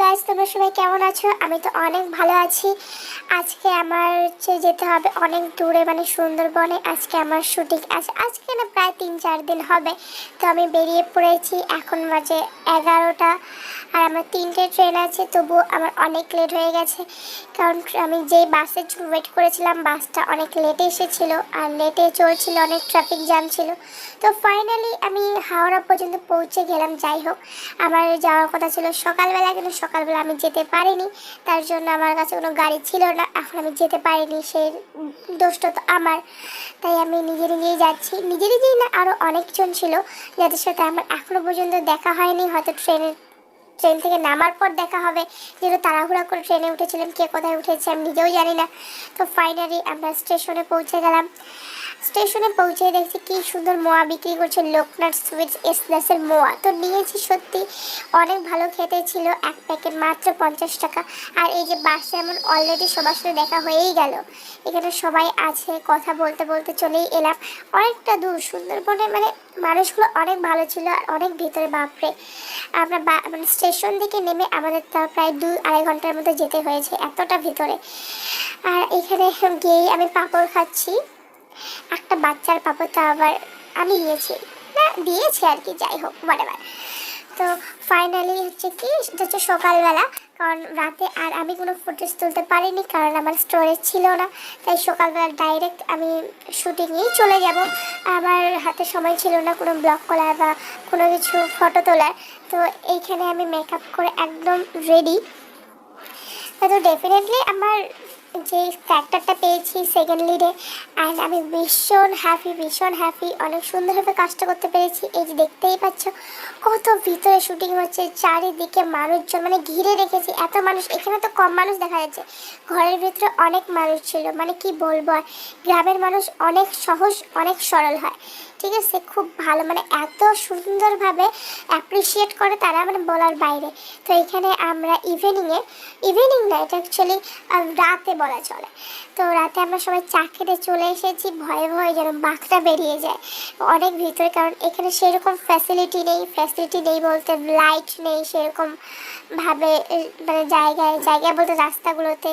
Guys তোমরা সবাই কেমন আছো? আমি তো অনেক ভালো আছি। আজকে আমার হচ্ছে যেতে হবে অনেক দূরে মানে সুন্দরবনে। আজকে আমার শুটিং আছে। আজকে না প্রায় তিন চার দিন হবে। তো আমি বেরিয়ে পড়েছি। এখন বাজে এগারোটা। আর আমার তিনটে ট্রেন আছে তবু আমার অনেক লেট হয়ে গেছে। কারণ আমি যেই বাসের জন্য ওয়েট করেছিলাম বাসটা অনেক লেটে এসেছিল। আর লেটে চলছিল অনেক ট্রাফিক জ্যাম ছিল। তো ফাইনালি আমি হাওড়া পর্যন্ত পৌঁছে গেলাম, যাই হোক। আমার যাওয়ার কথা ছিল সকালবেলা, কিন্তু সকালবেলা আমি যেতে পারিনি, তার জন্য আমার কাছে কোনো গাড়ি ছিল না, এখন আমি যেতে পারিনি সেই দোষটা তো আমার। তাই আমি নিজে নিজেই যাচ্ছি। নিজে নিজেই না আরও অনেকজন ছিল, যাদের সাথে আমার এখনও পর্যন্ত দেখা হয়নি। হয়তো ট্রেনের ট্রেন থেকে নামার পর দেখা হবে, যেহেতু তাড়াহুড়া করে ট্রেনে উঠেছিলাম, কে কোথায় উঠেছে আমি নিজেও জানি না। তো ফাইনালি আমরা স্টেশনে পৌঁছে গেলাম। স্টেশনে পৌঁছে দেখছি কি সুন্দর মোয়া বিক্রি করছে লোকনাথ সুইটস এস দাসের মোয়া। তো নিয়েছি সত্যি অনেক ভালো খেতে ছিল, এক প্যাকেট মাত্র পঞ্চাশ টাকা। আর এই যে বাসে এমন অলরেডি সবার সাথে দেখা হয়েই গেল। এখানে সবাই আছে, কথা বলতে বলতে চলেই এলাম। অনেকটা দূর সুন্দরবনে মানে মানুষগুলো অনেক ভালো ছিল আর অনেক ভিতরে, বাপরে। আমরা মানে স্টেশন থেকে নেমে আমাদের তা প্রায় দু আড়াই ঘণ্টার মতো যেতে হয়েছে, এতটা ভিতরে। আর এখানে গিয়েই আমি পাঁপড় খাচ্ছি। একটা বাচ্চার পাপড়টা আবার আমি নিয়েছি না, দিয়েছি আর কি, যাই হোক বরাবর তো ফাইনালি হচ্ছে কি হচ্ছে সকালবেলা, কারণ রাতে আর আমি কোনো ফুটেজ তুলতে পারিনি, কারণ আমার স্টোরেজ ছিল না। তাই সকালবেলা ডাইরেক্ট আমি শুটিংয়েই চলে যাব। আমার হাতে সময় ছিল না কোনো ব্লগ করার বা কোনো কিছু ফটো তোলার। তো এইখানে আমি মেকআপ করে একদম রেডি তো ডেফিনেটলি আমার যে ক্যারেক্টারটা পেয়েছি সেকেন্ড লিডে অ্যান্ড আমি ভীষণ হ্যাপি ভীষণ হ্যাপি অনেক সুন্দরভাবে কাজটা করতে পেরেছি। এই যে দেখতেই পাচ্ছ, কত ভিতরে শুটিং হচ্ছে, চারিদিকে মানুষজন মানে ঘিরে রেখেছি, এত মানুষ, এখানে তো কম মানুষ দেখা যাচ্ছে। ঘরের ভিতরে অনেক মানুষ ছিল মানে কি বলব আর, গ্রামের মানুষ অনেক সহজ, অনেক সরল হয়। ঠিক আছে? খুব ভালো মানে এত সুন্দরভাবে অ্যাপ্রিসিয়েট করে তারা মানে বলার বাইরে। তো এখানে আমরা ইভিনিংয়ে ইভিনিং না এটা অ্যাকচুয়ালি রাতে বলা চলে। তো রাতে আমরা সবাই চা খেতে চলে এসেছি, ভয়ে ভয়ে যেন বাঘটা বেরিয়ে যায়। অনেক ভিতরে, কারণ এখানে সেরকম ফ্যাসিলিটি নেই ফ্যাসিলিটি নেই বলতে লাইট নেই সেরকম ভাবে মানে জায়গায় জায়গায় বলতে রাস্তাগুলোতে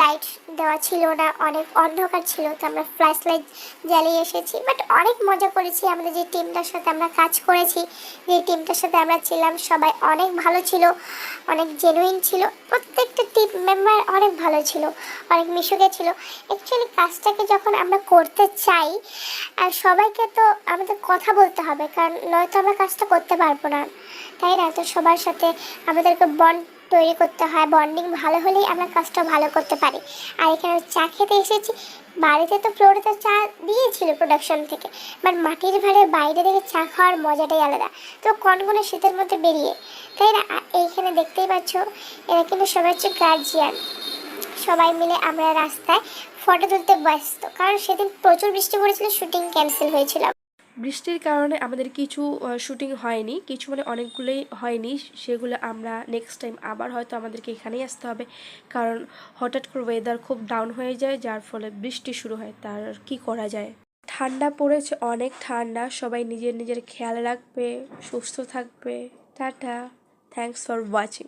লাইট দেওয়া ছিল না, অনেক অন্ধকার ছিল, তো আমরা ফ্ল্যাশ লাইট জ্বালিয়ে এসেছি। বাট অনেক মজা করেছি, আমাদের যে টিমটার সাথে আমরা কাজ করেছি, যে টিমটার সাথে আমরা ছিলাম, সবাই অনেক ভালো ছিল, অনেক জেনুইন ছিল, প্রত্যেকটা টিম মেম্বার অনেক ভালো ছিল। অনেক মিশুকে ছিল অ্যাকচুয়ালি কাজটাকে যখন আমরা করতে চাই, আর সবাইকে তো আমাদের কথা বলতে হবে, কারণ নয়তো আমরা কাজটা করতে পারব না। তাই না? তো সবার সাথে আমাদেরকে বন্ড তৈরি করতে হয় বন্ডিং ভালো হলেই আমরা কাজটা ভালো করতে পারি। আর এখানে চা খেতে এসেছি। বাড়িতে তো ফ্লোরে চা দিয়েছিল প্রোডাকশন থেকে বাট মাটির ভাড়ে বাইরে থেকে চা খাওয়ার মজাটাই আলাদা। তো কনকনে শীতের মধ্যে বেরিয়ে, তাই না? এইখানে দেখতেই পাচ্ছ, এরা কিন্তু সবাই হচ্ছে গার্জিয়ান সবাই মিলে আমরা রাস্তায় ফটো তুলতে ব্যস্ত। কারণ সেদিন প্রচুর বৃষ্টি পড়েছিল শুটিং ক্যান্সেল হয়েছিল। বৃষ্টির কারণে আমাদের কিছু শুটিং হয়নি, কিছু মানে অনেকগুলোই হয়নি, সেগুলো আমরা নেক্সট টাইম আবার হয়তো আমাদেরকে এখানেই আসতে হবে। কারণ হঠাৎ করে ওয়েদার খুব ডাউন হয়ে যায়, যার ফলে বৃষ্টি শুরু হয় তার কি করা যায়? ঠান্ডা পড়েছে, অনেক ঠান্ডা, সবাই নিজের নিজের খেয়াল রাখবে, সুস্থ থাকবে। Tata thanks for watching